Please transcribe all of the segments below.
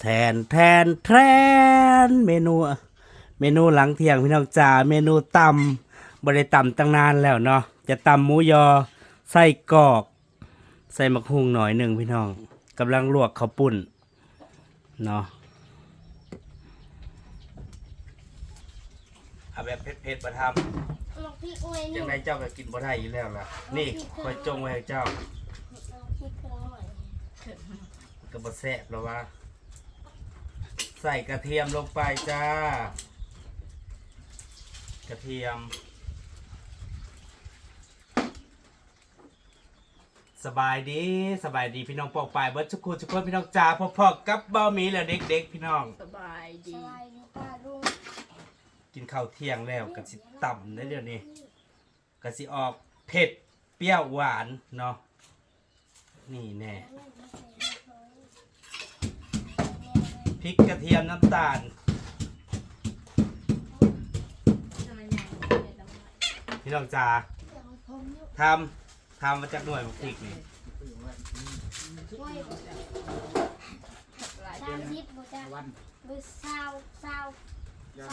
แทนแทนแทนเมนู เมนูหลังเที่ยงพี่น้องจ๋าเมนูตำบริตำตั้งนานแล้วเนาะจะตำหมูยอไส้กรอก ใส่มะฮุงหน่อยหนึ่งพี่น้องกำลังลวกข้าวปุ้นเนาะเอาแบบเผ็ดๆมาทลองพริกไว้ำนี่ยังไงเจ้าก็กินบ่ได้อยู่แล้วล่ะนี่คอยจงไว้ให้เจ้าลองพริกเครื่องหน่อยก็บ่แซ่บแล้วว่า ใส่กระเทียมลงไปจ้า กระเทียม สบายดีสบายดีพี่น้องปอกปลายเบิร์ดทุกคนทุกคนพี่น้องจ๋าพอๆกับเบาหมีและเด็กๆพี่น้อง สบายสดีบายดีป้าลุงกินข้าวเที่ยงแล้วก็สิต่ำในเดี๋ยวนี้ก็สิออกเผ็ดเปรี้ยวหวานเนาะนี่แน่พ ริกกระเทียมน้ำตาล พี่น้องจ๋าทำทำมาจากหน่วยพริกนี่ไว้สามทิศบ่จ้าวันเบอร์ซาวซาวยำย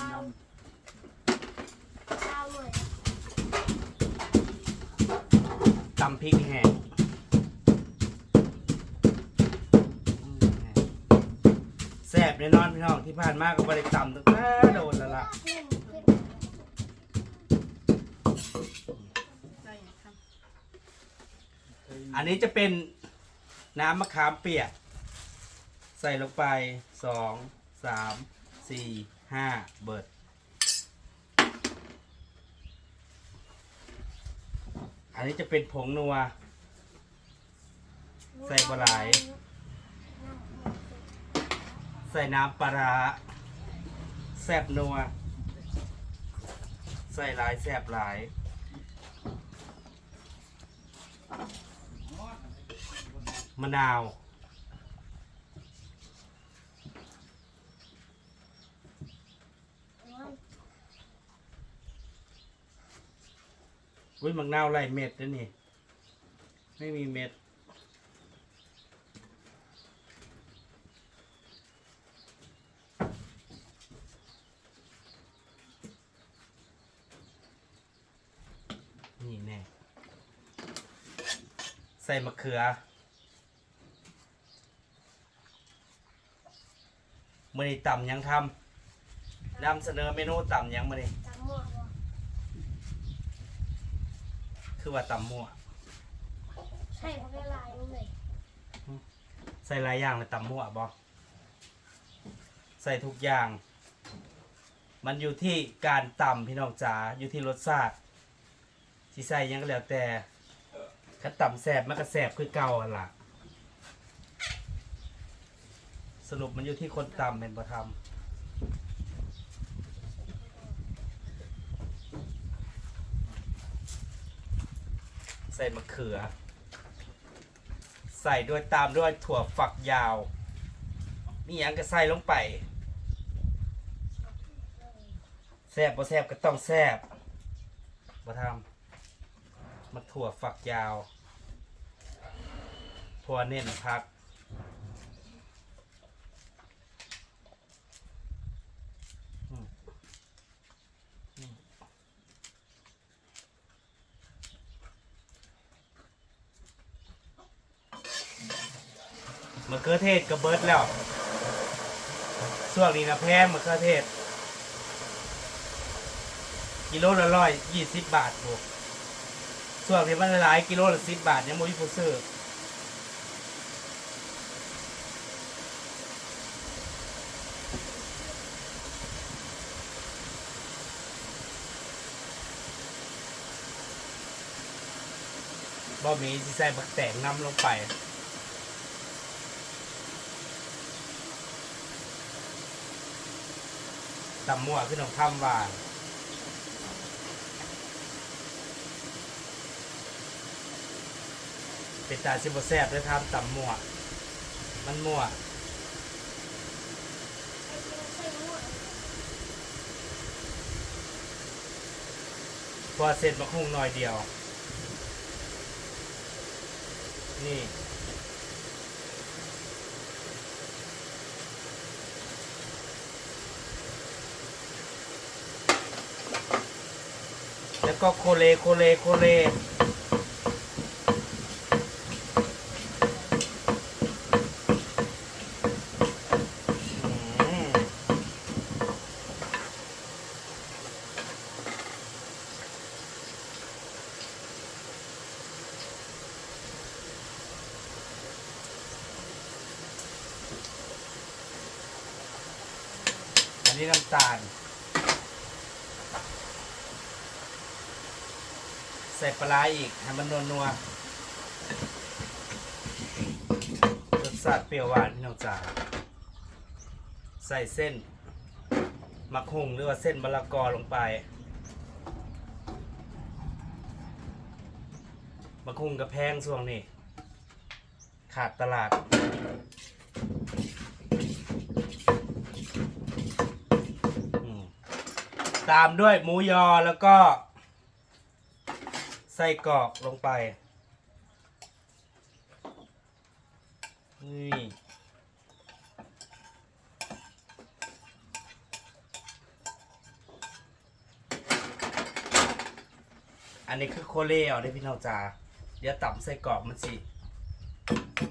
ซาวหน่อยตำพริกแห้ง น่นอนพี่น้องที่ผ่านมาก็บริตำตั้งแต่โดนแล้วล่ะอันนี้จะเป็นน้ำมะขามเปียก ใส่ลงไปสองสามสี่ห้าเบิดอันนี้จะเป็นผงนัว ใส่ปลาไหล ใส่น้ำปลาร้าแซบนัว ใส่หลายแซบหลายมะนาวอุ้ยมังนาวไล่เม็ดนะนี่ ไม่มีเม็ด นี่แน่ ใส่มะเขือมื่อนี้ต่ำยังทำนำเสนอเมนูต่ำยังมื่อนี้จำหมดบ่คือว่าต่ำมั่ว ใช่เพราะละลายนี่เลยใส่หลายอย่างเลยตำมั่วบอใส่ทุกอย่าง มันอยู่ที่การตำพี่น้องจ๋าอยู่ที่รสชาติที่ใส่หยังก็แล้วแต่ ถ้าตำแสบมันก็แสบคือเก่าอะล่ะสรุปมันอยู่ที่คนต่ำเป็นประทำใส่มะเขือ ใส่ด้วยตามด้วยถั่วฝักยาว มีหยังก็ใส่ลงไปแซบบ่แซบก็ต้องแซบมาทำมาถั่วฝักยาว ถั่วเน้นพัก มะเขือเทศก็เบิดแล้วช่วงนี้นะแพงมะเขือเทศ กิโลละร้อยยี่สิบบาทบวกส่วนที่มันหลายกิโลละสิบบาทยังมุ้ยผู้ซื้อ บ่มีสิใส่บักแตงน้ำลงไปตำมั่วขึ้นของคำว่าเป็นตาชิบแซบด้วยครับตำมั่วมันมั่วพอเสร็จมาคงหน่อยเดียว นี่แล้วก็โคเลโคเลโคเล ส่ปลาอีกให้มันนัวนัวรสชาติเปรี้ยวหวานพี่น้องจ๋าใส่เส้นมักหุงหรือว่าเส้นมะละกอลงไปมักหุงกับแพงช่วงนี้ขาดตลาดตามด้วยหมูยอแล้วก็ ใส่กรอกลงไป นี่ อันนี้คือโคเล่เอาได้พี่น้องจ๋าเดี๋ยวต่ำใส่กรอกมันสิ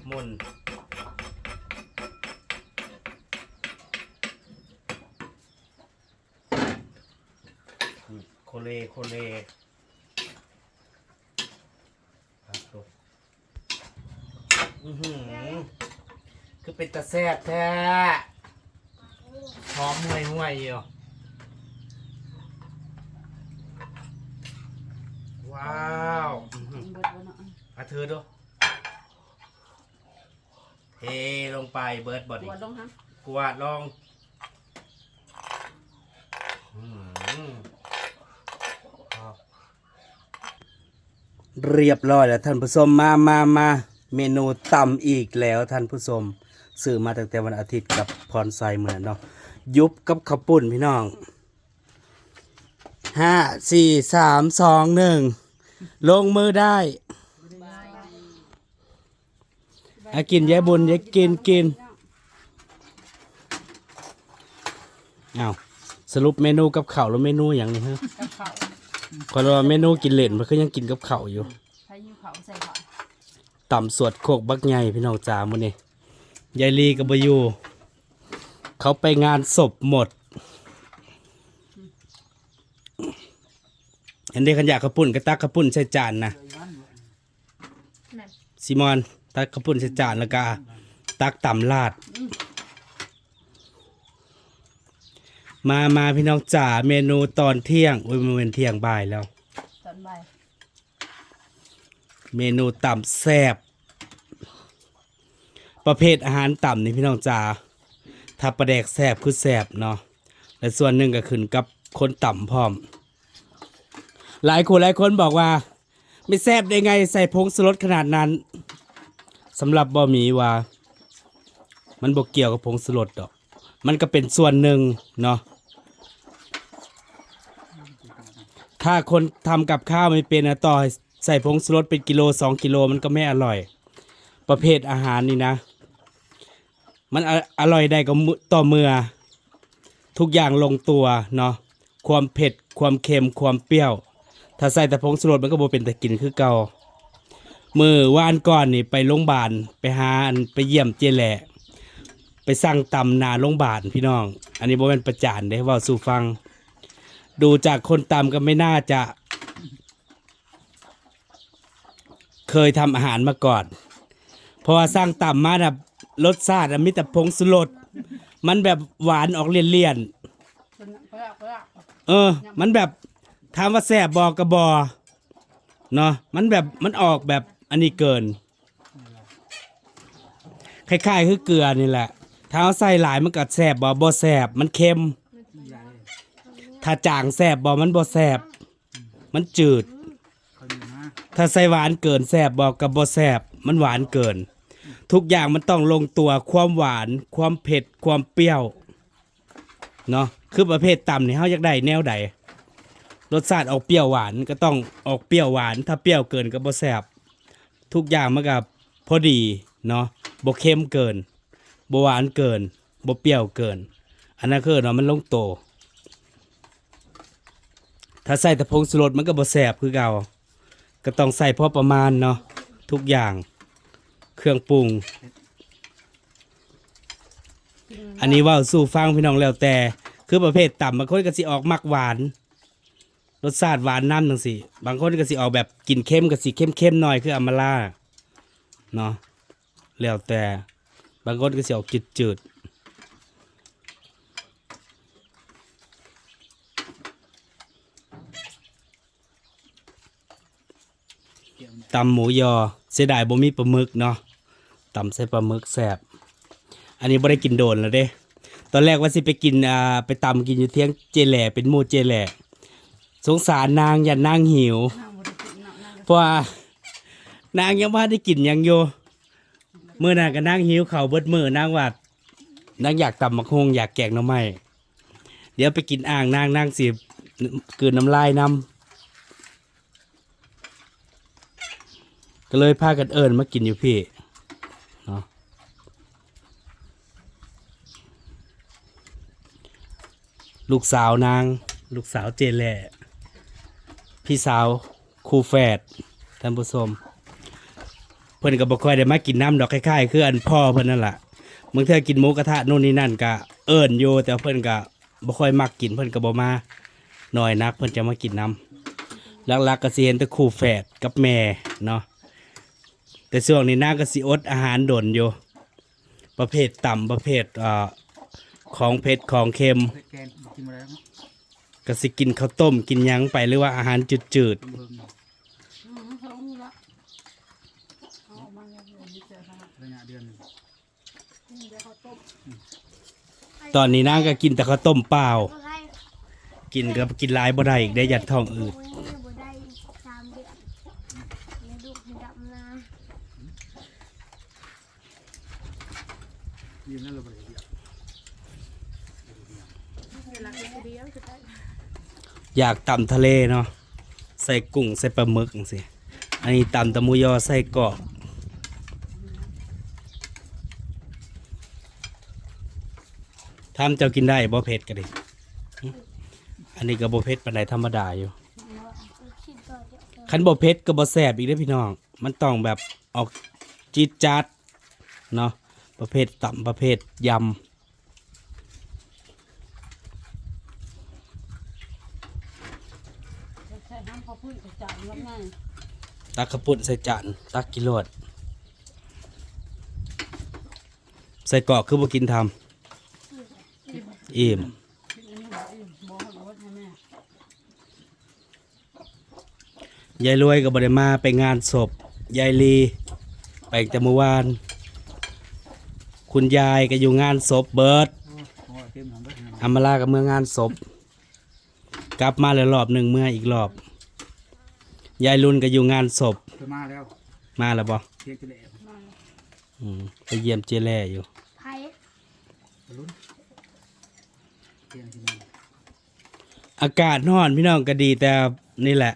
มุนโคเล่โคเล่ ครับผมอือหือ คือเป็นตะแซ่บแท้หอมห่วยห่วยๆอยู่ว้าวอื้อหือเบิดบ่เนาะอาเธอดูเทลงไปเบิร์ดบอตัดี้วลงฮะกวาดลองอื้อหือครับเรียบร้อยแล้วท่านผู้ชมมามามาเมนูตำอีกแล้วท่านผู้ชม ซื้อมาตั้งแต่วันอาทิตย์กับพรไซเหมือนเนาะยุบกับข้าวปุ้นพี่น้องห้าสี่สามสองหนึ่งลงมือได้อากินยายบุญยายกินกินเอาสรุปเมนูกับข้าวแล้วเมนูอย่างนี้ฮะกับเขาคนว่าเมนูกินเล่นมันก็ยังกินกับข้าวอยู่ใช้ยูเขาใส่เขาต่ำสวดโคกบักใหญ่พี่น้องจ๋ามื้อนี้ ยายลีกับบอยูเขาไปงานศพหมดเห็นได้ขันอยากกระปุ่นกระตักกระปุ่นใส่จานนะซิมอนตักกระปุ่นใส่จานแล้วก็ตักต่ำลาด มามาพี่น้องจ๋าเมนูตอนเที่ยงโอ้ยมันเป็นเที่ยงบ่ายแล้ว ตอนบ่าย เมนูต่ำแซ่บ ประเภทอาหารต่ำนี่พี่น้องจ๋าถ้าประแดกแซ่บคือแซ่บเนาะและส่วนหนึ่งก็ขึ้นกับคนต่ำพร้อม หลายคนหลายคนบอกว่า ไม่แซบได้ไงใส่ผงสรสขนาดนั้นสำหรับบะหมี่ว่า มันบกเกี่ยวกับผงสรสดอก มันก็เป็นส่วนหนึ่งเนาะถ้าคนทำกับข้าวไม่เป็นนะต่อใส่ผงสรสเป็นกิโลสองกิโลมันก็ไม่อร่อย ประเภทอาหารนี่นะ มันออร่อยได้ก็ต่อเมื่อ ทุกอย่างลงตัวเนาะความเผ็ดความเค็มความเปรี้ยว ถ้าใส่แต่ผงสูรสมันก็บ่เป็นแต่กินคือเก่ามือวานก่อนนี่ไปโรงพยาบาลไปหานไปเยี่ยมเจแหละไปสั่งตำนาโรงพยาบาลพี่น้อง อันนี้บ่เป็นประจานเด้เว่าสู่ฟัง ดูจากคนตำก็ไม่น่าจะ เคยทำอาหารมาก่อน เพราะว่าสร้างตำมาแบบ รสชาติอะมีแต่ผงสุรสมันแบบหวานออกเลี่ยนๆเออ มันแบบถามว่าแซ่บบอกระบอเนาะมันแบบมันออกแบบอันนี้เกินคล้ายๆคือเกลือนี่แหละถ้าเอาใส่หลายมันก็แซ่บบ่บ่แซ่บมันเค็ม ถ้าจางแซ่บบ่มันบ่แซ่บมันจืด ถ้าใส่หวานเกินแซ่บบอกับบ่แซ่บมันหวานเกิน ทุกอย่างมันต้องลงตัวความหวาน ความเผ็ด ความเปรี้ยวเนาะคือประเภทต่ำเนี่ยเฮาอยากได้แนวใดรสชาติออกเปรี้ยวหวานก็ต้องออกเปรี้ยวหวาน ถ้าเปรี้ยวเกินก็บ่แซ่บทุกอย่างมันก็พอดีเนาะบ่เค็มเกินบ่หวานเกินบ่เปรี้ยวเกิน อันนั้นคือเนาะมันลงโตวถ้าใส่แต่ผงสุรสมันก็บ่แสบคือเก่าก็ต้องใส่พอประมาณเนาะทุกอย่าง เครื่องปรุง อันนี้เว่าสู่ฟังพี่น้องแล้วแต่ คือประเภทต่ำบางคนก็สิออกมักหวาน รสชาติหวานน้ำจังสิบางคนก็สิออกแบบกินเข้มก็สิเข้มเข้มๆหน่อยคืออำมาล่าเนาะแล้วแต่บางคนก็สิออกจืดจืดๆตำหมูยอ เสียดายบ่มีปลาหมึกเนาะ ตำใส่ปลาหมึกแซบอันนี้บ่ได้กินโดนแล้วเด้ ตอนแรกว่าสิไปกินอ่าไปตำกินอยู่เที่ยงเจแหล่เป็นหมูเจแหล่สงสารนางอย่านางหิว เพราะว่านางยังบ่าได้กินยังอยู่เมื่อนางก็นางหิวเขาเบิดมือนางว่านางอยากตำมะฮงอยากแกงหน่อไม้เดี๋ยวไปกินอ่างนางนางสิกลืนน้ำลายนํก็เลยพากันเอิญมากินอยู่พี่เนาะ ลูกสาวนาง ลูกสาวเจแหล่พี่สาวครูแฝดท่านผู้ชมเพิ่อนก็บ่ค่อยได้มากินน้ำดอกคล้ายๆคืออันพ่อเพิ่อนนั่นล่ะบางเทื่อกินหมูกระทะโน่นนี่นั่นก็เอิ้นอยู่แต่เพิ่อนก็บ่ค่อยมักกินเพิ่อนก็บ่มาน้อยนักเพิ่อนจะมากินน้ำหลักๆก็สิเห็นแต่ครูแฝดกับแม่เนาะแต่ช่วงนี้นางก็สิอดอาหารดนอยู่ประเภทต่ำประเภทเอ่อ ของเผ็ดของเค็มเผ็ดแกงกินมาแล้วก็สิกินข้าวต้มกินหยังไปหรือว่าอาหารจืดต้มเบิ่งอืมเขาลงนี่ละเอาออกมาเนี่ยเดี๋ยวนี้เจอครับระยะเดือนหนึ่งนี่เดี๋ยวเขาต้มๆตอนนี้นางก็กินแต่ข้าวต้มเปล่ากินก็กินหลายบ่ได้อีกได้ยัดท้องอืดโอ้ยบ่ได้สามเดือนแล้วลูกให้ดำนา ยืนนั่นเราไปเดียว เวลาเดียวจะได้ อยากตำทะเลเนาะใส่กุ้งใส่ปลาหมึกจังซี่อันนี้ตำตะมูยอใส่กรอกทำเจ้ากินได้บ่เผ็ดก็ดิอันนี้ก็บ่เผ็ดปานใดธรรมดาอยู่คันบ่เผ็ดก็บ่แซ่บอีกเด้อพี่น้อง มันต้องแบบออกจีดจ๊าดเนาะประเภทต่ำประเภทยใช้น้ำเขาพื้นกระจายแล้วง่ายำ ตักกระปุ่นใส่จานตักกิโลดใส่กอกคือบ่กินทำอิ่มยายรวยก็บ่ได้มาไปงานศพ ยายลี ไปแต่เมื่อวาน คุณยายก็อยู่งานศพเบิร์ดอ้โหเต็มมาลากับเมื่องานศพ กลับมาแล้วรอบหนึ่งเมื่ออีกรอบ ยายรุ่นก็อยู่งานศพไปมาแล้วมาแล้วบ่เทียงจะเละมาอืมไปเยี่ยมเจแล่อยู่ ไผ่ไปลุ้นเทียงที่นี่อากาศร้อนพี่น้องก็ดีแต่นี่แหละ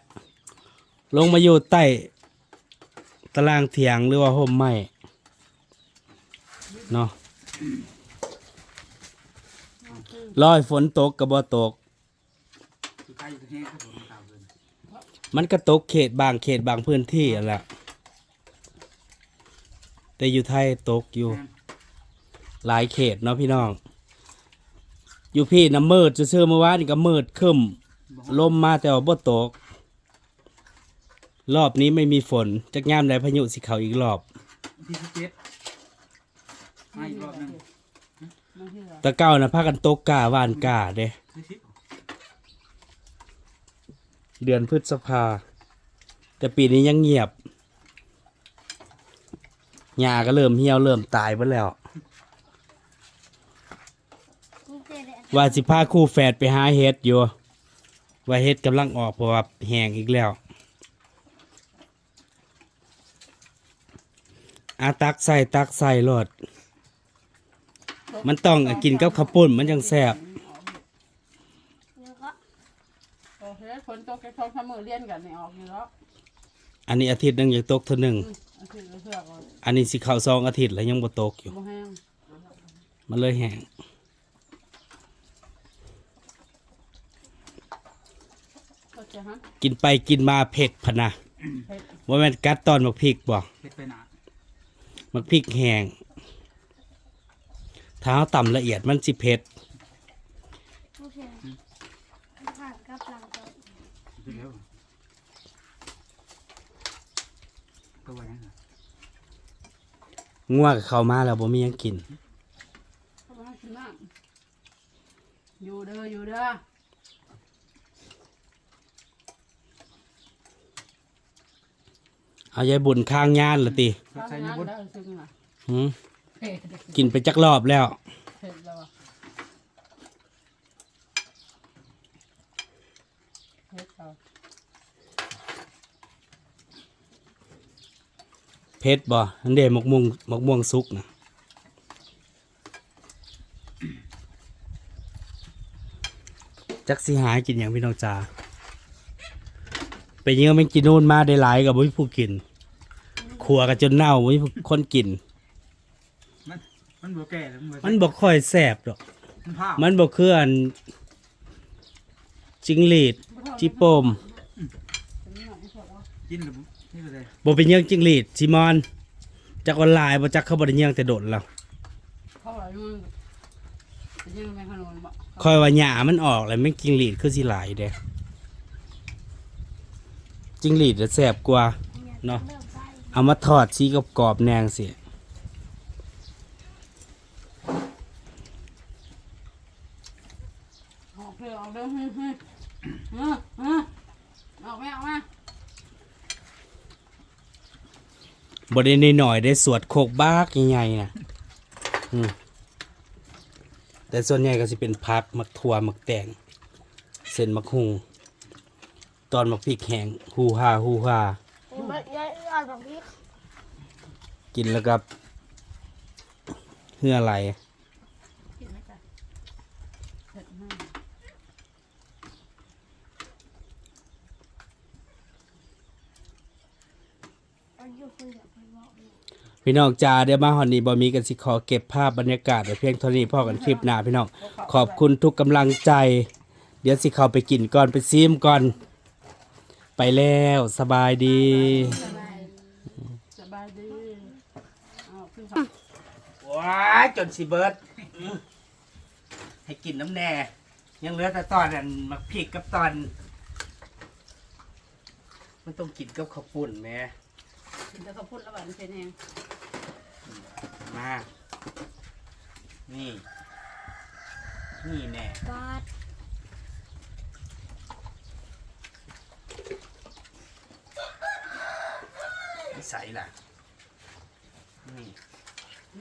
ลงมาอยู่ใต้ตารางเถียงหรือว่าห่มไม้เนาะรอยฝนตกกับบ่ตก คือใครอยู่ที่แห้งครับผมตา มเลยมันก็ตกเขตบางเขตบางพื้นที่อะแหละแต่อยู่ไทยตกอยู่ หลายเขตเนาะพี่น้อง อยู่พี่น้ำมืดซื่อๆเมื่อวานนี่ก็มืดครึมลมมาแต่ว่าบ่ตก รอบนี้ไม่มีฝนจักยามใดพายุสิเข้าอีกรอบที่สิบเจ็ดมาอีกรอบหนึงมาที่เหลือแตะเก้านะพากันตกกาว่านกาเด้ที่สิบ เดือนพฤษภา แต่ปีนี้ยังเงียบหญ้าก็เริ่มเหี่ยวเริ่มตายไปแล้ว ว่าสิพาคู่แฝดไปหาเห็ดอยู่ ว่าเห็ดกำลังออกเพราะว่าแห้งอีกแล้ว อาตักใส่ตักใส่รดมันต้องกินกับข้าวปุ้นมันจังแซ่บ แล้วก็ โอเค ฝนตกแค่ท้องทำมือเลี้ยนกันนี่ออกอยู่แล้วอันนี้อาทิตย์หนึงอยากตกเท่าหนึ่งอันที่เราเสือกเอาอันนี้สิเข้าซองอาทิตย์แล้วยังบ่ตกอยู่ บ่แห้งมันเลยแห้งก็จะฮะกินไปกินมาเผ็ดพะนะเผ็ดว่าแม่นกัดตอนมักพริกบ่เฮ็ดไปหนามักพริกแห้งถ้าเอาต่ำละเอียดมันสิเผ็ด โอเคผ่านกับหลังตัว ไปเร็วตัวไว้ยังไงง่วงกับเขามาแล้วบ่มีหยังกิน เข้ามากินน้ำอยู่เด้ออยู่เด้อเอายายบุญข้างย่านละติก็ใช้ในบุญได้ซึ่งน่ะหืมเผ็ดกินไปจักรอบแล้ว เผ็ดแล้วอะเผ็ดแล้ว เผ็ดบ่อันเดหมกม่วงหมกม่วงสุกนะจักสิหากินอย่างพี่น้องจ๋าไปเยี่ยมแมงกินนู่นมาได้หลายกับบ่มีผู้กินขัวกันจนเน่าบ่มีผู้คนกิน มันมันบ่แก่แล้วมันมันบ่ค่อยแซ่บดอก มันผ้ามันบ่คืออันจิงหรีดจิโปมกินหรือนี่ก็ได้ บ่เป็นเยี่ยงจิงหรีดจิมอนจักออนไลน์บ่จักเขาบ่ได้เยี่ยงแต่โดดแล้วเขาอะไรมึงจะยังไม่ขนมบ่คอยว่าหญ้ามันออกแล้วแม่งจิงหรีดคือสิหลายเด้จิงหรีดจะแซ่บกว่าเนาะเริ่มใส่เอามาทอดสีกรอบๆแนงสิออกเพื่อออกเด้อฮึ่มฮึ่มฮึ่มฮึ่มออกไหมออกมา บ่ได้หน่อยๆได้สวดโคกบากใหญ่ๆนะอืมแต่ส่วนใหญ่ก็สิเป็นผักมักถั่วมักแตงเส้นมักหุงตอนมักพริกแห้งฮูฮาฮูฮาเป็นเบิดเยอะอ่อนแบบนี้กินแล้วก็เหื่อไหล กินไหมจ๊ะเผ็ดมาก เอยู่คนเดียวไปบอกเลยพี่น้องจ้าเดี๋ยวมาหอนนี้บ่มีกันสิขอเก็บภาพบรรยากาศไว้เพียงเท่านี้พ่อกันคลิปหน้าพี่น้องขอบคุณทุกกำลังใจ เดี๋ยวสิเข้าไปกินก่อนไปซิมก่อน ไปแล้วสบายดี สบายดีเอาขึ้นสองว้าจนสิเบิร์ดให้กินน้ำแน่ ยังเหลือแต่ตอนนั้นมักพริกกับตอน มันต้องกินกับข้าวปุ้นแหม่ กินแต่ข้าวปุ้นแล้วหวานเป็นเองมา นี่ นี่แน่บาดนิสัยล่ะ นี่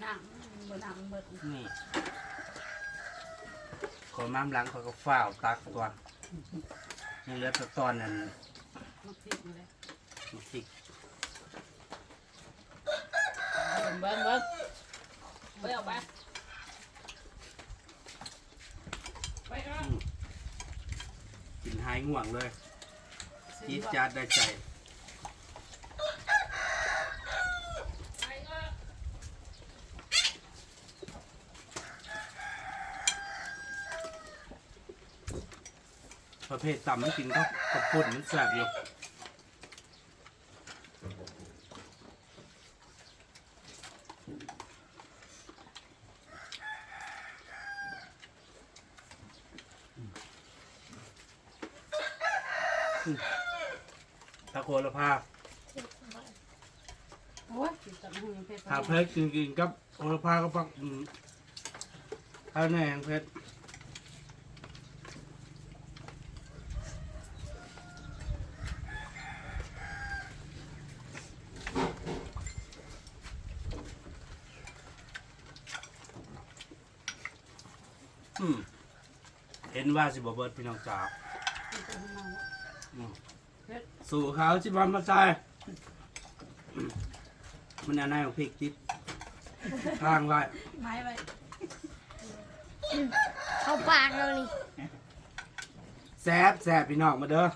นั่งบนนั่งเบิดนี่ขอม้ามหล้างขอก็ฝ้าวตักตัวยังเหลือแต่ตอนนั้นมาพริกมาเลยมักพริก เบิ้ลเบิ้ลเบิ้ลไปออกไปไปเอะกินหายง่วงเลยจี๊ดจ๊าดได้ใจประเภทต่ำไม่กินก็กระปุ่นมันแสบอยู่ตะโกนละภาพ โอ้ยกินแต่ไม่ให้ เผ็ดหาเพชรกินกินกับโอละภาก็ปักอืมข้าวแหนงเพชรอืมเห็นว่าสิบเบิร์ดพี่น้องจ๋าอืมสู่เขาจิบอมมาใส่อืม มันอันไหนของพริกติดข้างไว้ไม้ไปเข้าปากแล้วนี่แซบแซบพี่น้องมาเด้อ